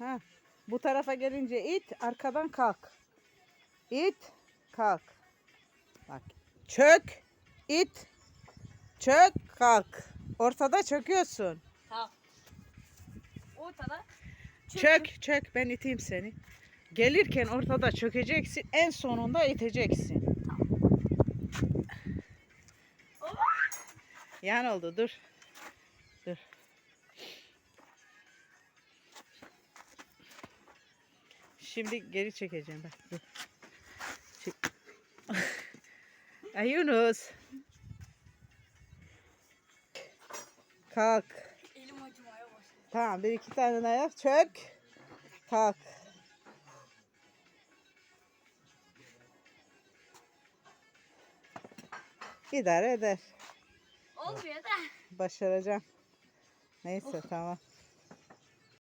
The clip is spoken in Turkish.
Ha. Bu tarafa gelince it, arkadan kalk. İt, kalk. Bak. Çök, it, çök, kalk. Ortada çöküyorsun. Tamam. Ortada. Çök, çök. Ben iteyim seni. Gelirken ortada çökeceksin. En sonunda iteceksin. Yan oldu. Dur. Dur. Şimdi geri çekeceğim bak. Dur. Çek. Ay Yunus. Kalk. Elim acımaya başladı. Tamam bir iki tane yap. Çök. Kalk. İdare eder. Olmuyor da. Başaracağım. Neyse tamam.